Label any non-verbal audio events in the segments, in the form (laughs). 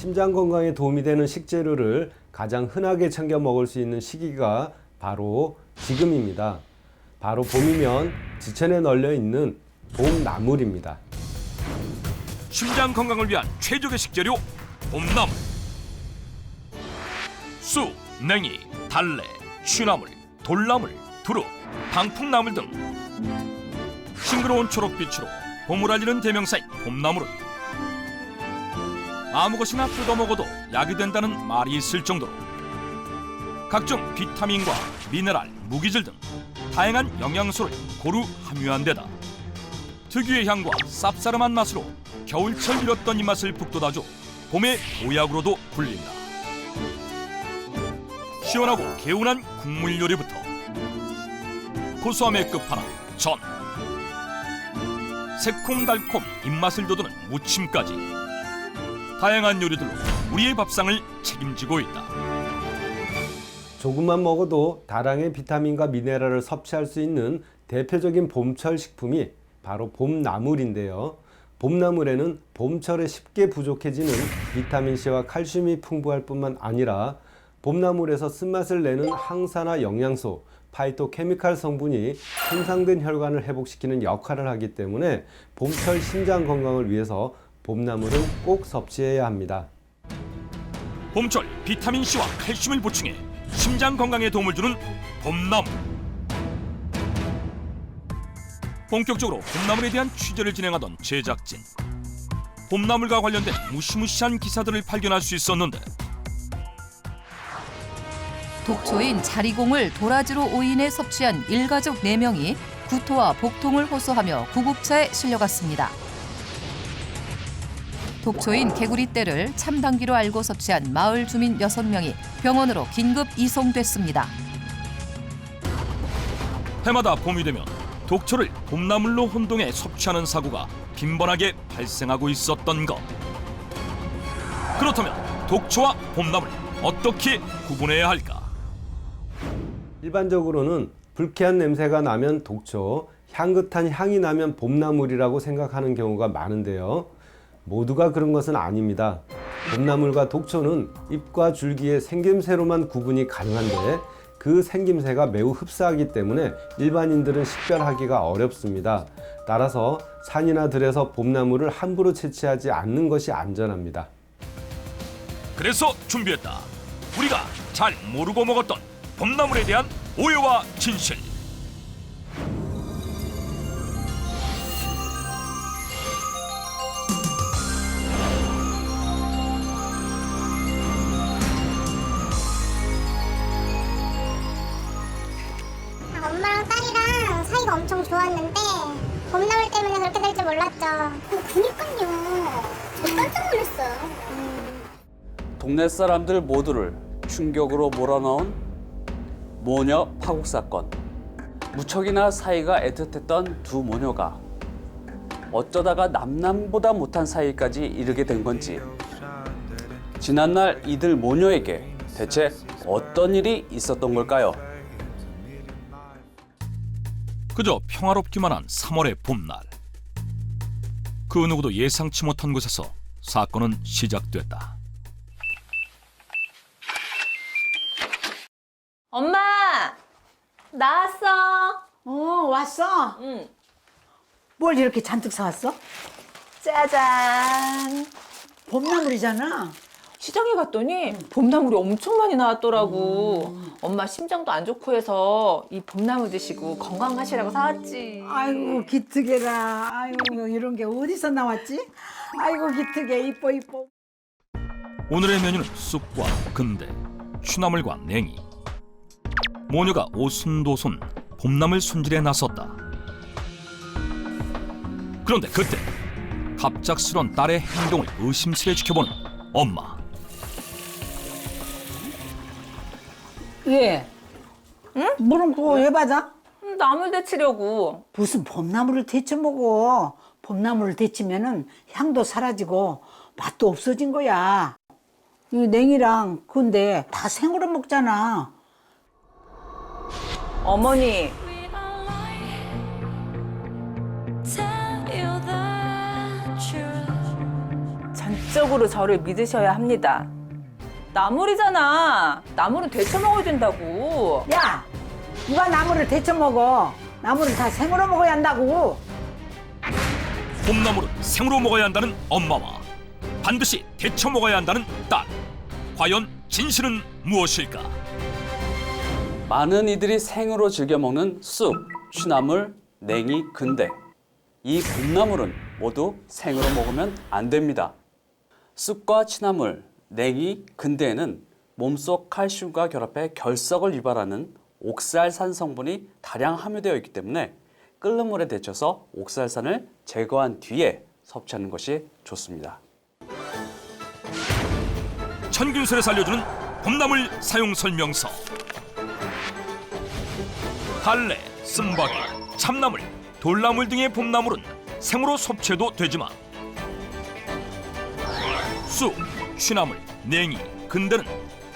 심장 건강에 도움이 되는 식재료를 가장 흔하게 챙겨 먹을 수 있는 시기가 바로 지금입니다. 바로 봄이면 지천에 널려 있는 봄나물입니다. 심장 건강을 위한 최적의 식재료 봄나물 쑥, 냉이, 달래, 취나물, 돌나물, 두릅, 방풍나물 등 싱그러운 초록빛으로 봄을 알리는 대명사인 봄나물은 아무 것이나 뜯어 먹어도 약이 된다는 말이 있을 정도로 각종 비타민과 미네랄, 무기질 등 다양한 영양소를 고루 함유한 데다 특유의 향과 쌉싸름한 맛으로 겨울철 잃었던 입맛을 북돋아줘 봄의 보약으로도 불린다. 시원하고 개운한 국물 요리부터 고소함의 끝판왕 전 새콤달콤 입맛을 돋우는 무침까지 다양한 요리들로 우리의 밥상을 책임지고 있다. 조금만 먹어도 다량의 비타민과 미네랄을 섭취할 수 있는 대표적인 봄철 식품이 바로 봄나물인데요. 봄나물에는 봄철에 쉽게 부족해지는 비타민C와 칼슘이 풍부할 뿐만 아니라 봄나물에서 쓴맛을 내는 항산화 영양소, 파이토케미칼 성분이 손상된 혈관을 회복시키는 역할을 하기 때문에 봄철 심장 건강을 위해서 봄나물은 꼭 섭취해야 합니다. 봄철 비타민 C와 칼슘을 보충해 심장 건강에 도움을 주는 봄나물. 본격적으로 봄나물에 대한 취재를 진행하던 제작진. 봄나물과 관련된 무시무시한 기사들을 발견할 수 있었는데 독초인 자리공을 도라지로 오인해 섭취한 일가족 네명이 구토와 복통을 호소하며 구급차에 실려갔습니다. 독초인 개구리 떼를 참당기로 알고 섭취한 마을 주민 여섯 명이 병원으로 긴급 이송됐습니다. 해마다 봄이 되면 독초를 봄나물로 혼동해 섭취하는 사고가 빈번하게 발생하고 있었던 것. 그렇다면 독초와 봄나물 어떻게 구분해야 할까? 일반적으로는 불쾌한 냄새가 나면 독초, 향긋한 향이 나면 봄나물이라고 생각하는 경우가 많은데요. 모두가 그런 것은 아닙니다. 봄나물과 독초는 잎과 줄기의 생김새로만 구분이 가능한데 그 생김새가 매우 흡사하기 때문에 일반인들은 식별하기가 어렵습니다. 따라서 산이나 들에서 봄나물을 함부로 채취하지 않는 것이 안전합니다. 그래서 준비했다. 우리가 잘 모르고 먹었던 봄나물에 대한 오해와 진실. 어, 그니까요. 저 깜짝 놀랐어요. 동네 사람들 모두를 충격으로 몰아넣은 모녀 파국 사건. 무척이나 사이가 애틋했던 두 모녀가 어쩌다가 남남보다 못한 사이까지 이르게 된 건지 지난날 이들 모녀에게 대체 어떤 일이 있었던 걸까요? 그저 평화롭기만 한 3월의 봄날. 그 누구도 예상치 못한 곳에서 사건은 시작됐다. 엄마 나왔어. 어, 왔어? 응. 뭘 이렇게 잔뜩 사왔어? 짜잔. 봄나물이잖아. 시장에 갔더니 봄나물이 엄청 많이 나왔더라고. 엄마 심장도 안 좋고 해서 이 봄나물 드시고 건강하시라고 사왔지. 아이고, 기특해라. 아이고, 이런 게 어디서 나왔지? 아이고, 기특해. 이뻐, 이뻐. 오늘의 메뉴는 쑥과 근대, 취나물과 냉이. 모녀가 오순도순 봄나물 손질에 나섰다. 그런데 그때 갑작스런 딸의 행동을 의심스레 지켜보는 엄마. 예. 응? 뭐는 그거 왜 받아? 음, 나물 데치려고. 무슨 봄나물을 데쳐 먹어. 봄나물을 데치면은 향도 사라지고 맛도 없어진 거야. 이 냉이랑 근데 다 생으로 먹잖아. 어머니 Tell you the truth. 전 지적으로 저를 믿으셔야 합니다. 나물이잖아. 나물은 데쳐 먹어야 된다고. 야, 누가 나물을 데쳐 먹어? 나물은 다 생으로 먹어야 한다고. 봄나물은 생으로 먹어야 한다는 엄마와 반드시 데쳐 먹어야 한다는 딸. 과연 진실은 무엇일까? 많은 이들이 생으로 즐겨 먹는 쑥, 취나물, 냉이, 근대. 이 봄나물은 모두 생으로 먹으면 안 됩니다. 쑥과 취나물, 냉이, 근대에는 몸속 칼슘과 결합해 결석을 유발하는 옥살산 성분이 다량 함유되어 있기 때문에 끓는 물에 데쳐서 옥살산을 제거한 뒤에 섭취하는 것이 좋습니다. 천균설에 살려주는 봄나물 사용 설명서. 달래, 쓴바귀, 참나물, 돌나물 등의 봄나물은 생으로 섭취해도 되지만 쑥, 취나물, 냉이, 근대는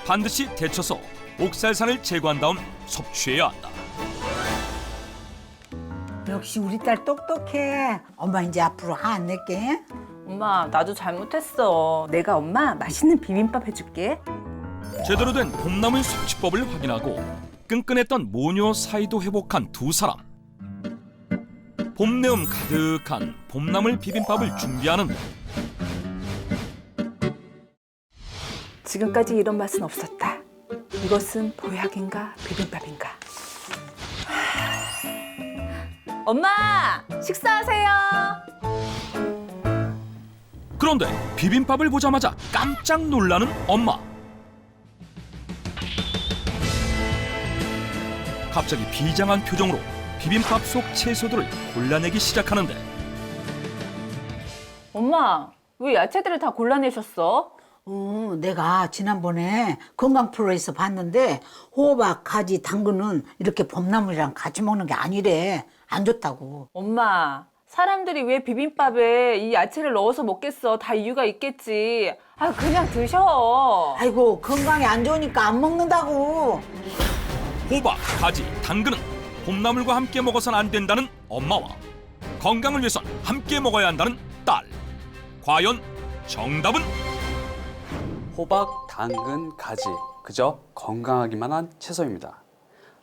반드시 데쳐서 옥살산을 제거한 다음 섭취해야 한다. 역시 우리 딸 똑똑해. 엄마 이제 앞으로 화 안 낼게. 엄마, 나도 잘못했어. 내가 엄마 맛있는 비빔밥 해줄게. 제대로 된 봄나물 섭취법을 확인하고 끈끈했던 모녀 사이도 회복한 두 사람. 봄내음 가득한 봄나물 비빔밥을 준비하는 지금까지 이런 맛은 없었다. 이것은 보약인가 비빔밥인가? 엄마, 식사하세요. 그런데 비빔밥을 보자마자 깜짝 놀라는 엄마. 갑자기 비장한 표정으로 비빔밥 속 채소들을 골라내기 시작하는데 엄마, 왜 야채들을 다 골라내셨어? 어, 내가 지난번에 건강 프로에서 봤는데 호박, 가지, 당근은 이렇게 봄나물이랑 같이 먹는 게 아니래. 안 좋다고. 엄마, 사람들이 왜 비빔밥에 이 야채를 넣어서 먹겠어? 다 이유가 있겠지. 아, 그냥 드셔. 아이고 건강에 안 좋으니까 안 먹는다고. 호박, 가지, 당근은 봄나물과 함께 먹어선 안 된다는 엄마와 건강을 위해선 함께 먹어야 한다는 딸. 과연 정답은 호박, 당근, 가지 그저 건강하기만 한 채소입니다.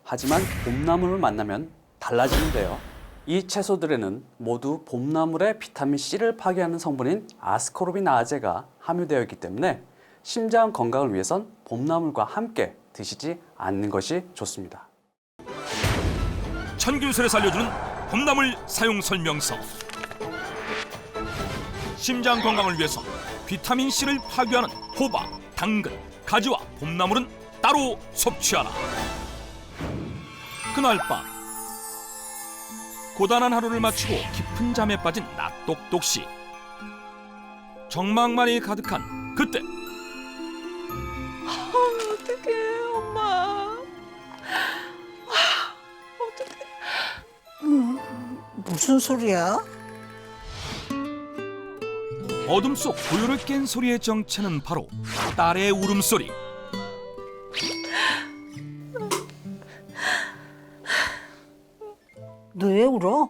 하지만 봄나물을 만나면 달라지는데요. 이 채소들에는 모두 봄나물의 비타민 C를 파괴하는 성분인 아스코르빈 아제가 함유되어 있기 때문에 심장 건강을 위해선 봄나물과 함께 드시지 않는 것이 좋습니다. 천균설에 살려주는 봄나물 사용 설명서. 심장 건강을 위해서 비타민 C를 파괴하는 호박, 당근, 가지와 봄나물은 따로 섭취하라. 그날 밤 고단한 하루를 마치고 깊은 잠에 빠진 나똑똑 씨. 정막만이 가득한 그때 어떡해, 엄마. 무슨 소리야? 어둠 속 고요를 깬 소리의 정체는 바로 딸의 울음소리. 너 왜 울어?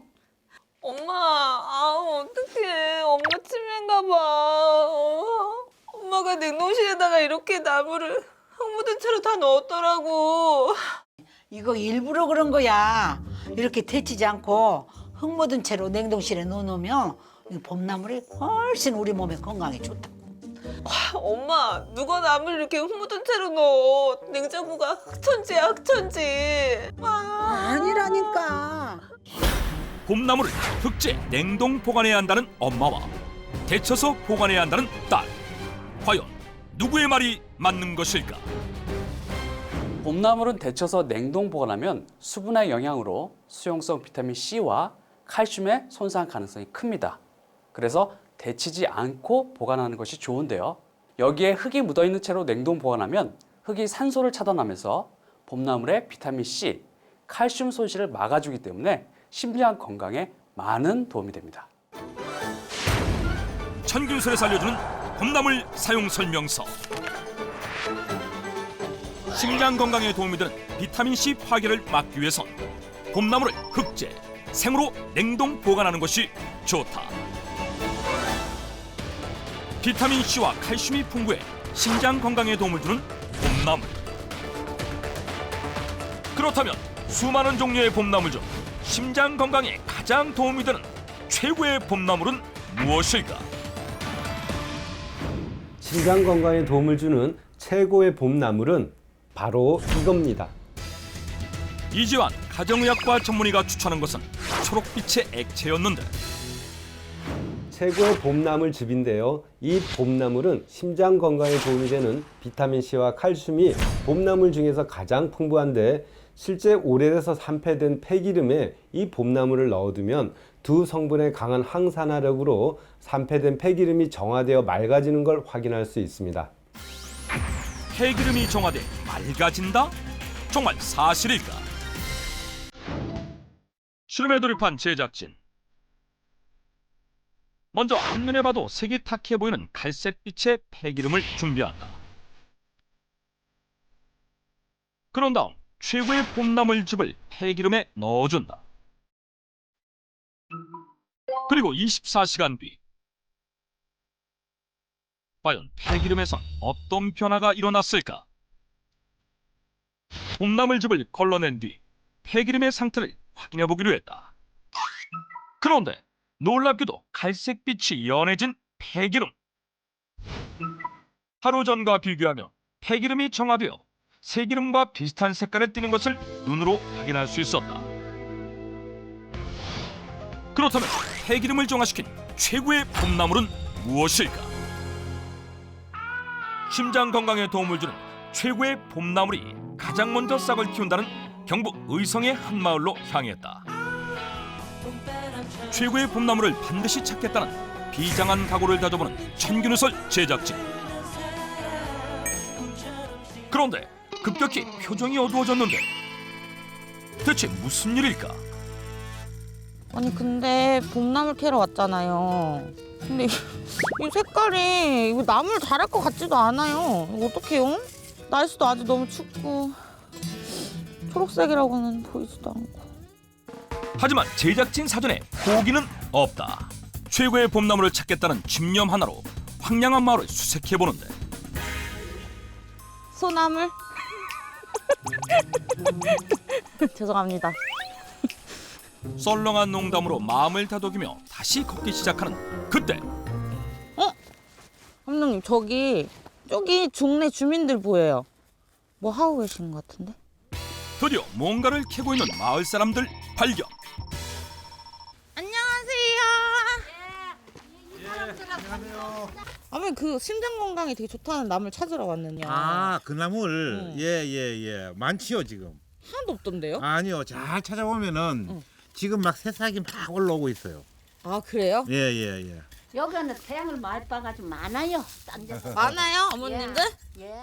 엄마, 아, 어떡해. 엄마 치매인가 봐. 엄마가 냉동실에다가 이렇게 나물을 흙 묻은 채로 다 넣었더라고. 이거 일부러 그런 거야. 이렇게 데치지 않고 흙 묻은 채로 냉동실에 넣어놓으면 이 봄나물이 훨씬 우리 몸에 건강에 좋다. 엄마, 누가 나물 이렇게 흙 묻은 채로 넣어. 냉장고가 흑천지야, 흑천지. 아. 아니라니까. 봄나물을 흑제 냉동 보관해야 한다는 엄마와 데쳐서 보관해야 한다는 딸. 과연 누구의 말이 맞는 것일까? 봄나물은 데쳐서 냉동 보관하면 수분의 영향으로 수용성 비타민 C와 칼슘의 손상 가능성이 큽니다. 그래서 데치지 않고 보관하는 것이 좋은데요. 여기에 흙이 묻어 있는 채로 냉동 보관하면 흙이 산소를 차단하면서 봄나물의 비타민 C, 칼슘 손실을 막아주기 때문에 심장 건강에 많은 도움이 됩니다. 천균설에 살려주는 봄나물 사용 설명서. 심장 건강에 도움이 되는 비타민 C 파괴를 막기 위해선 봄나물을 흑제, 생으로 냉동 보관하는 것이 좋다. 비타민 C와 칼슘이 풍부해 심장 건강에 도움을 주는 봄나물. 그렇다면 수많은 종류의 봄나물 중 심장 건강에 가장 도움이 되는 최고의 봄나물은 무엇일까? 심장 건강에 도움을 주는 최고의 봄나물은 바로 이겁니다. 이지환 가정의학과 전문의가 추천한 것은 초록빛의 액체였는데 최고의 봄나물 즙인데요. 이 봄나물은 심장 건강에 도움이 되는 비타민 C와 칼슘이 봄나물 중에서 가장 풍부한데 실제 오래돼서 산패된 폐기름에 이 봄나물을 넣어두면 두 성분의 강한 항산화력으로 산패된 폐기름이 정화되어 맑아지는 걸 확인할 수 있습니다. 폐기름이 정화돼 맑아진다? 정말 사실일까? 실험에 돌입한 제작진. 먼저 한눈에 봐도 색이 탁해 보이는 갈색빛의 폐기름을 준비한다. 그런 다음 최고의 봄나물즙을 폐기름에 넣어준다. 그리고 24시간 뒤 과연 폐기름에선 어떤 변화가 일어났을까? 봄나물즙을 걸러낸 뒤 폐기름의 상태를 확인해 보기로 했다. 그런데 놀랍게도 갈색빛이 연해진 폐기름. 하루 전과 비교하면 폐기름이 정화되어 새기름과 비슷한 색깔에 띄는 것을 눈으로 확인할 수 있었다. 그렇다면 폐기름을 정화시킨 최고의 봄나물은 무엇일까? 심장 건강에 도움을 주는 최고의 봄나물이 가장 먼저 싹을 틔운다는 경북 의성의 한 마을로 향했다. 최고의 봄나물을 반드시 찾겠다는 비장한 각오를 다져보는 천균우설 제작진. 그런데 급격히 표정이 어두워졌는데 대체 무슨 일일까? 아니 근데 봄나물 캐러 왔잖아요. 근데 이, 이 색깔이 이거 나물 자랄 것 같지도 않아요. 어떡해요? 날씨도 아직 너무 춥고 초록색이라고는 보이지도 않고. 하지만 제작진 사전에 포기는 없다. 최고의 봄나물을 찾겠다는 집념 하나로 황량한 마을을 수색해 보는데 소나물? (laughs) 죄송합니다. 썰렁한 농담으로 마음을 다독이며 다시 걷기 시작하는 그때 감독님 저기 저기 중내 주민들 보여요. 뭐 하고 계시는 것 같은데? 드디어 뭔가를 캐고 있는 마을 사람들 발견. 아니 그 심장 건강에 되게 좋다는 나물 찾으러 왔는요. 아, 그 나물 응. 예, 예, 예. 많지요, 지금. 하나도 없던데요? 아니요. 잘 찾아보면은 응. 지금 막 새싹이 막 올라오고 있어요. 아 그래요? 예, 예, 예. 여기는 태양을 많이 봐가지고 많아요. 딴 데서. (laughs) 많아요, 어머님들? 예.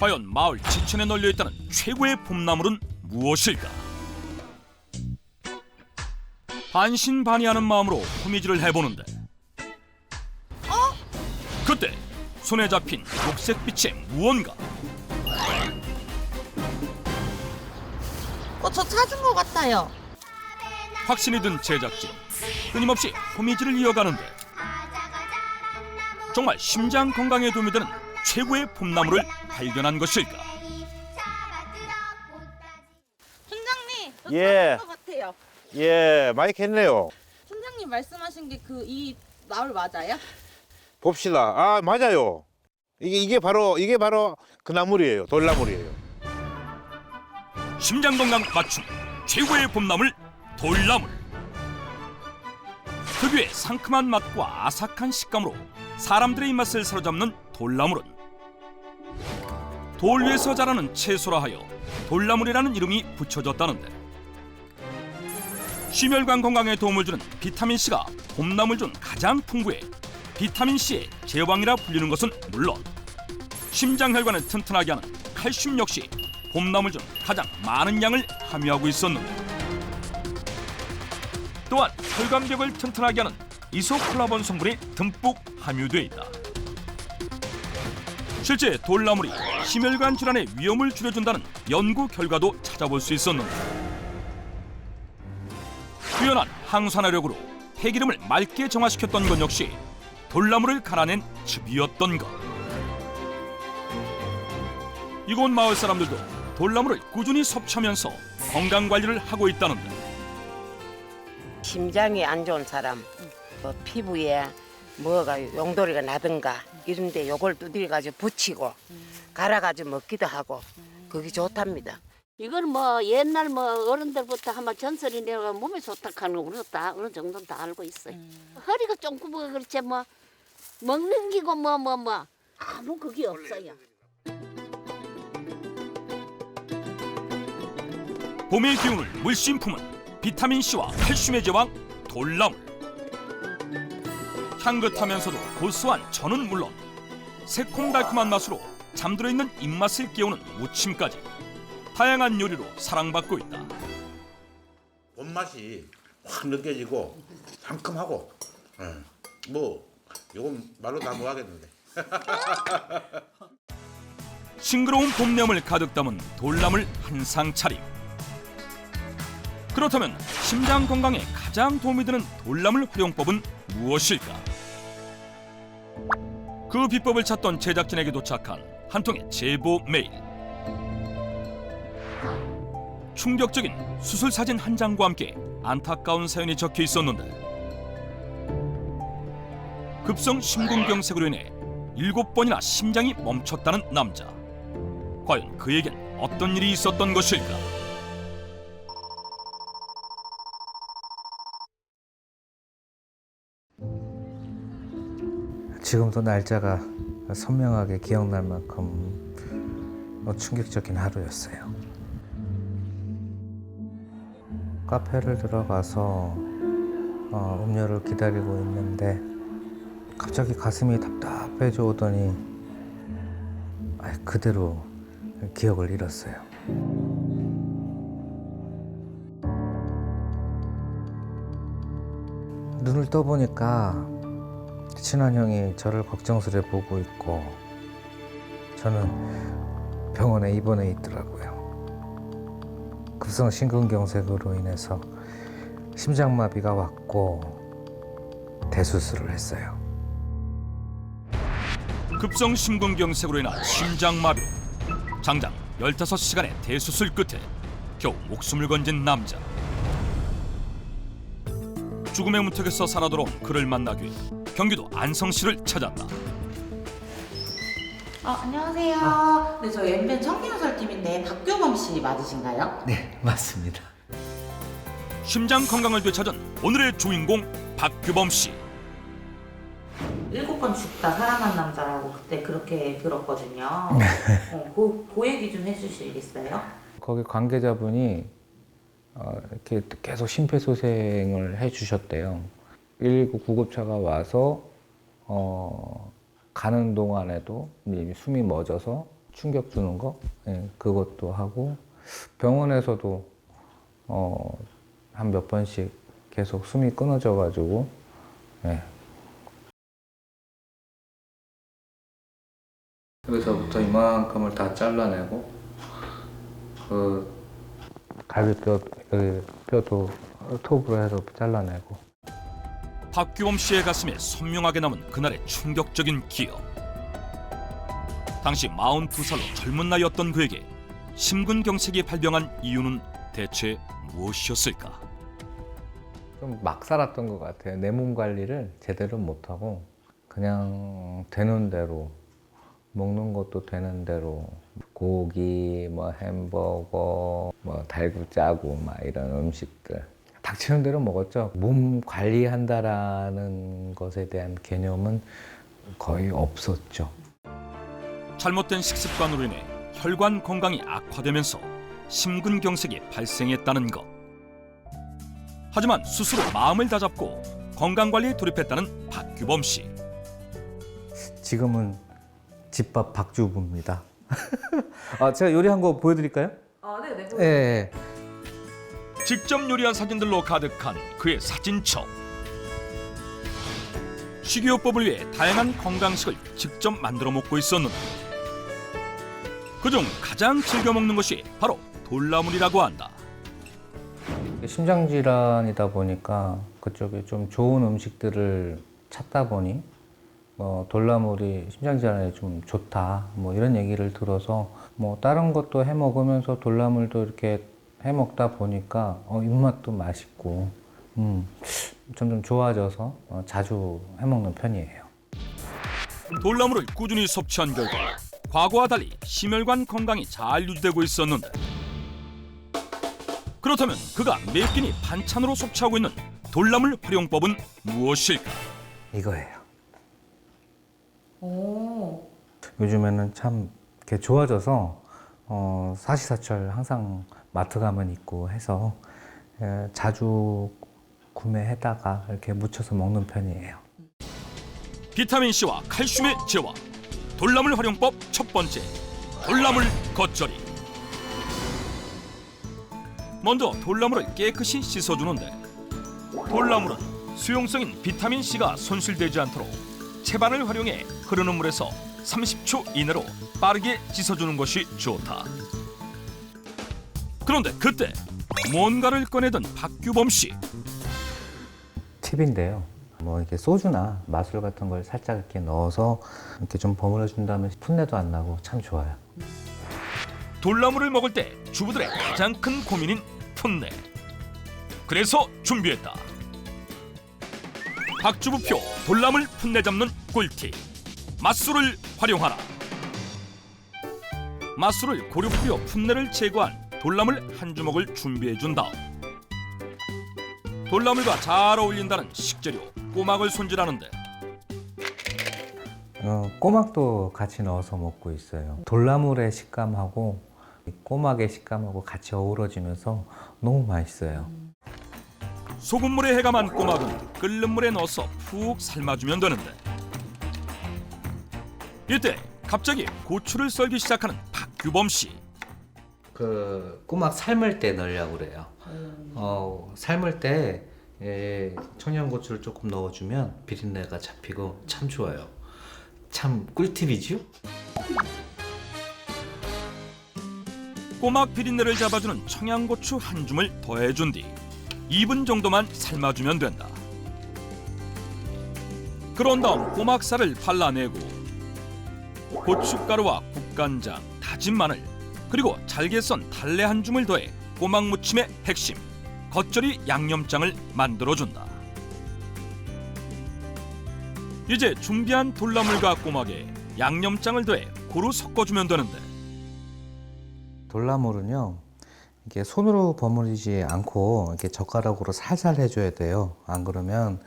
과연 마을 지천에 널려 있다는 최고의 봄나물은 무엇일까? 반신반의하는 마음으로 호미질을 해보는데 그때 손에 잡힌 녹색빛의 무언가 어, 저 찾은 것 같아요. 확신이 든 제작진 끊임없이 호미질을 이어가는데 정말 심장 건강에 도움이 되는 최고의 봄나물을 발견한 것일까? 팀장님, 저 예. 찾은 것 같아요. 예, 많이 캤네요. 팀장님 말씀하신 게 그 이 나물 맞아요? 봅시다. 아, 맞아요. 이게 이게 바로 이게 바로 그 나물이에요. 돌나물이에요. 심장 건강 맞춤 최고의 봄나물 돌나물 특유의 상큼한 맛과 아삭한 식감으로 사람들의 입맛을 사로잡는 돌나물은 돌 위에서 자라는 채소라 하여 돌나물이라는 이름이 붙여졌다는데 심혈관 건강에 도움을 주는 비타민C가 봄나물 중 가장 풍부해 비타민C의 제왕이라 불리는 것은 물론 심장 혈관을 튼튼하게 하는 칼슘 역시 봄나물 중 가장 많은 양을 함유하고 있었는데 또한 혈관벽을 튼튼하게 하는 이소플라본 성분이 듬뿍 함유되어 있다. 실제 돌나물이 심혈관 질환의 위험을 줄여준다는 연구 결과도 찾아볼 수 있었는데 뛰어난 항산화력으로 폐기름을 맑게 정화시켰던 것 역시 돌나무를 갈아낸 즙이었던 것. 이곳 마을 사람들도 돌나무를 꾸준히 섭취하면서 건강 관리를 하고 있다는데 심장이 안 좋은 사람, 뭐 피부에 뭐가 용돌이가 나든가 이런데 요걸 두드려 가지고 붙이고 갈아 가지고 먹기도 하고 그게 좋답니다. 이건 뭐 옛날 뭐 어른들부터 한번 전설이 내가 몸에 좋다 하는 거 우리도 다 어느 정도는 다 알고 있어요. 허리가 좀 굽어가 그렇지 뭐 먹는 기고 뭐 뭐 뭐 아무 그게 없어요. 봄의 기운을 물씬 품은 비타민 C와 칼슘의 제왕 돌나물. 향긋하면서도 고소한 전은 물론 새콤달콤한 맛으로 잠들어 있는 입맛을 깨우는 무침까지 다양한 요리로 사랑받고 있다. 봄맛이 확 느껴지고 상큼하고 예. 뭐 이건 말로 다 못하겠는데 (laughs) 싱그러운 봄냄을 가득 담은 돌나물 한 상 차림. 그렇다면 심장 건강에 가장 도움이 되는 돌나물 활용법은 무엇일까? 그 비법을 찾던 제작진에게 도착한 한 통의 제보 메일. 충격적인 수술 사진 한 장과 함께 안타까운 사연이 적혀 있었는데 급성 심근경색으로 인해 일곱 번이나 심장이 멈췄다는 남자. 과연 그에겐 어떤 일이 있었던 것일까? 지금도 날짜가 선명하게 기억날 만큼 어, 충격적인 하루였어요. 카페를 들어가서 어, 음료를 기다리고 있는데 갑자기 가슴이 답답해져 오더니 아, 그대로 기억을 잃었어요. 눈을 떠보니까 친한 형이 저를 걱정스레 보고 있고 저는 병원에 입원해 있더라고요. 급성 심근경색으로 인해서 심장마비가 왔고 대수술을 했어요. 급성 심근경색으로 인한 심장마비. 장장 15시간의 대수술 끝에 겨우 목숨을 건진 남자. 죽음의 문턱에서 살아 돌아온 그를 만나기 위해 경기도 안성시를 찾았다. 아, 안녕하세요. 네, 저 연변 청기누설팀인데 박교범 씨 맞으신가요? 네, 맞습니다. 심장 건강을 되찾은 오늘의 주인공 박규범 씨. 일곱 번 죽다 살아난 남자라고 그때 그렇게 들었거든요. 어, 그, 그 얘기 좀 해주시겠어요? 거기 관계자분이 어, 이렇게 계속 심폐소생을 해주셨대요. 119 구급차가 와서 어, 가는 동안에도 이미 숨이 멎어서 충격 주는 거 예, 그것도 하고 병원에서도 어, 한 몇 번씩 계속 숨이 끊어져 가지고 예. 여기서부터 이만큼을 다 잘라내고 그 갈비뼈 여기 뼈도 톱으로 해서 잘라내고 박규범 씨의 가슴에 선명하게 남은 그날의 충격적인 기억. 당시 42살로 젊은 나이였던 그에게 심근경색이 발병한 이유는 대체 무엇이었을까? 좀 막 살았던 것 같아요. 내 몸 관리를 제대로 못하고 그냥 되는 대로 먹는 것도 되는 대로 고기, 뭐 햄버거, 뭐 달구짜고 막 이런 음식들 닥치는 대로 먹었죠. 몸 관리한다라는 것에 대한 개념은 거의 없었죠. 잘못된 식습관으로 인해 혈관 건강이 악화되면서 심근경색이 발생했다는 것. 하지만 스스로 마음을 다잡고 건강 관리에 돌입했다는 박규범 씨. 지금은 집밥 박주부입니다. (laughs) 아, 제가 요리한 거 보여드릴까요? 아, 네, 네. 예. 예. 직접 요리한 사진들로 가득한 그의 사진첩. 식이요법을 위해 다양한 건강식을 직접 만들어 먹고 있었는데 그중 가장 즐겨 먹는 것이 바로 돌나물이라고 한다. 심장 질환이다 보니까 그쪽에 좀 좋은 음식들을 찾다 보니 어, 돌나물이 심장 질환에 좀 좋다 뭐 이런 얘기를 들어서 뭐 다른 것도 해 먹으면서 돌나물도 이렇게 해 먹다 보니까 어, 입맛도 맛있고 음, 점점 좋아져서 어, 자주 해 먹는 편이에요. 돌나물을 꾸준히 섭취한 결과 과거와 달리 심혈관 건강이 잘 유지되고 있었는데 그렇다면 그가 매 끼니 반찬으로 섭취하고 있는 돌나물 활용법은 무엇일까? 이거예요. 요즘에는 참 이렇게 좋아져서 어, 사시사철 항상 마트 가면 있고 해서 에, 자주 구매해다가 이렇게 무쳐서 먹는 편이에요. 비타민 C와 칼슘의 제화 돌나물 활용법 첫 번째 돌나물 겉절이 먼저 돌나물을 깨끗이 씻어주는데 돌나물은 수용성인 비타민 C가 손실되지 않도록 채반을 활용해 흐르는 물에서 30초 이내로 빠르게 씻어주는 것이 좋다. 그런데 그때 뭔가를 꺼내던 박규범 씨 팁인데요. 뭐 이렇게 소주나 마술 같은 걸 살짝 이렇게 넣어서 이렇게 좀 버무려 준다면 풋내도 안 나고 참 좋아요. 돌나물을 먹을 때 주부들의 가장 큰 고민인 풋내. 그래서 준비했다. 박주부표 돌나물 풋내 잡는 꿀팁. 맛술을 활용하라. 맛술을 고루 뿌려 풋내를 제거한 돌나물 한 주먹을 준비해 준 다음 돌나물과 잘 어울린다는 식재료 꼬막을 손질하는데 어, 꼬막도 같이 넣어서 먹고 있어요. 돌나물의 식감하고 이 꼬막의 식감하고 같이 어우러지면서 너무 맛있어요. 소금물에 해감한 꼬막은 끓는 물에 넣어서 푹 삶아주면 되는데 이때 갑자기 고추를 썰기 시작하는 박규범 씨. 그 꼬막 삶을 때 넣으려고 그래요. 어, 삶을 때 예, 청양고추를 조금 넣어주면 비린내가 잡히고 참 좋아요. 참 꿀팁이죠? 꼬막 비린내를 잡아주는 청양고추 한 줌을 더해준 뒤 2분 정도만 삶아주면 된다. 그런 다음 꼬막살을 발라내고 고춧가루와 국간장, 다진 마늘 그리고 잘게 썬 달래 한 줌을 더해 꼬막 무침의 핵심 겉절이 양념장을 만들어준다. 이제 준비한 돌나물과 꼬막에 양념장을 더해 고루 섞어주면 되는데 돌나물은요. 이게 손으로 버무리지 않고 이렇게 젓가락으로 살살 해줘야 돼요. 안 그러면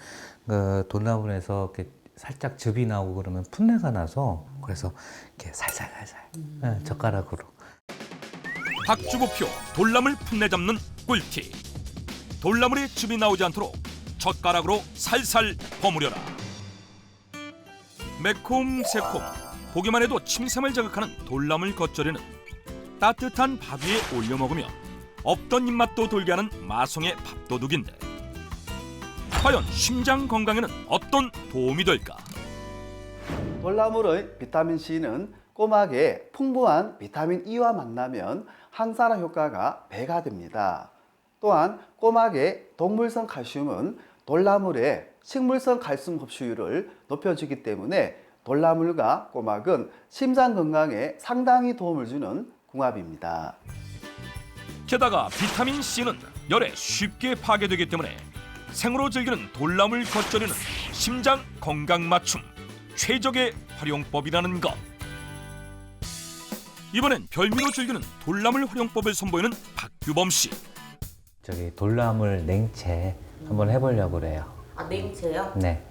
그 돌나물에서 이렇게 살짝 즙이 나오고 그러면 풋내가 나서 그래서 이렇게 살살 살살 네, 젓가락으로. 박주부표 돌나물 풋내 잡는 꿀팁 돌나물에 즙이 나오지 않도록 젓가락으로 살살 버무려라 매콤 새콤 보기만 해도 침샘을 자극하는 돌나물 겉절이는 따뜻한 밥 위에 올려 먹으면 없던 입맛도 돌게 하는 마성의 밥도둑인데 과연 심장 건강에는 어떤 도움이 될까? 돌나물의 비타민 C는 꼬막에 풍부한 비타민 E와 만나면 항산화 효과가 배가 됩니다. 또한 꼬막의 동물성 칼슘은 돌나물의 식물성 칼슘 흡수율을 높여주기 때문에 돌나물과 꼬막은 심장 건강에 상당히 도움을 주는 궁합입니다. 게다가 비타민 C는 열에 쉽게 파괴되기 때문에 생으로 즐기는 돌나물 겉절이는 심장 건강 맞춤 최적의 활용법이라는 것. 이번엔 별미로 즐기는 돌나물 활용법을 선보이는 박규범 씨. 저기 돌나물 냉채 한번 해보려고 그래요. 아, 냉채요? 네.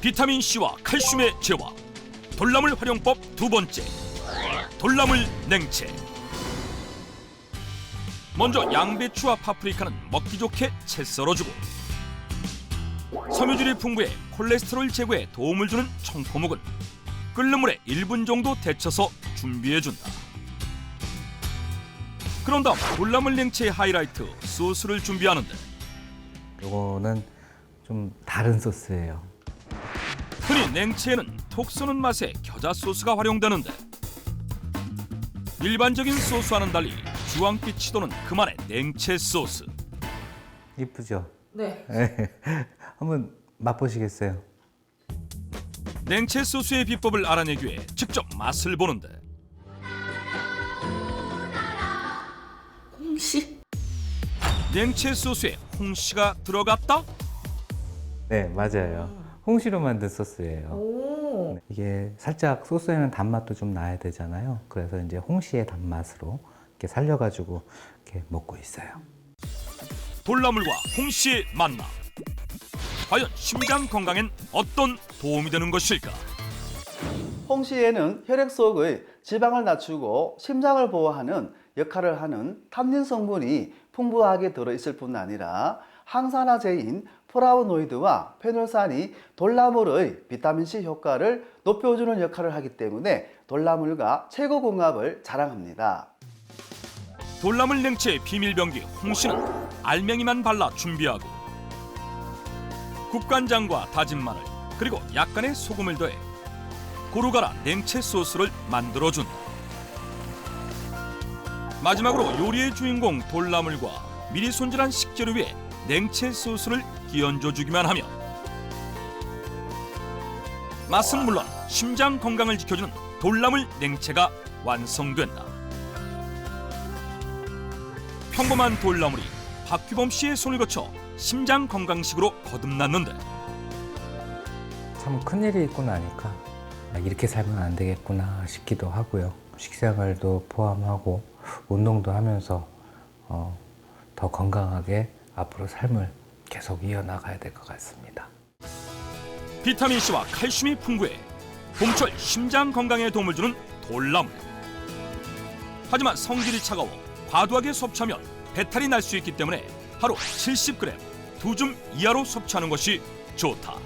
비타민 C와 칼슘의 제화. 돌나물 활용법 두 번째. 돌나물 냉채. 먼저 양배추와 파프리카는 먹기 좋게 채 썰어주고 섬유질이 풍부해 콜레스테롤 제거에 도움을 주는 청포묵은 끓는 물에 1분 정도 데쳐서 준비해준다. 그런 다음 돌나물 냉채의 하이라이트 소스를 준비하는데 요거는 좀 다른 소스예요. 흔히 냉채에는 톡 쏘는 맛의 겨자 소스가 활용되는데 일반적인 소스와는 달리 주황빛이 도는 그만의 냉채 소스 이쁘죠? 네. (laughs) 한번 맛보시겠어요? 냉채 소스의 비법을 알아내기 위해 직접 맛을 보는데 홍시? 냉채 소스에 홍시가 들어갔다? 네, 맞아요. 홍시로 만든 소스예요. 오. 네, 이게 살짝 소스에는 단맛도 좀 나야 되잖아요. 그래서 이제 홍시의 단맛으로 이렇게 살려가지고 이렇게 먹고 있어요. 돌나물과 홍시의 만남. 과연 심장 건강엔 어떤 도움이 되는 것일까? 홍시에는 혈액 속의 지방을 낮추고 심장을 보호하는 역할을 하는 탐닌 성분이 풍부하게 들어있을 뿐 아니라 항산화제인 플라보노이드와 페놀산이 돌나물의 비타민C 효과를 높여주는 역할을 하기 때문에 돌나물과 최고 궁합을 자랑합니다. 돌나물 냉채의 비밀병기 홍시는 알맹이만 발라 준비하고 국간장과 다진 마늘 그리고 약간의 소금을 더해 고루가라 냉채 소스를 만들어준다. 마지막으로 요리의 주인공 돌나물과 미리 손질한 식재료 위에 냉채 소스를 끼얹어 주기만 하면 맛은 물론 심장 건강을 지켜주는 돌나물 냉채가 완성된다. 평범한 돌나물이 박규범 씨의 손을 거쳐 심장 건강식으로 거듭났는데 참 큰일이 있고 나니까 아, 이렇게 살면 안 되겠구나 싶기도 하고요. 식생활도 포함하고 운동도 하면서 어, 더 건강하게 앞으로 삶을 계속 이어나가야 될 것 같습니다. 비타민 C와 칼슘이 풍부해 봄철 심장 건강에 도움을 주는 돌나물. 하지만 성질이 차가워 과도하게 섭취하면 배탈이 날 수 있기 때문에 하루 70g, 두 줌 이하로 섭취하는 것이 좋다.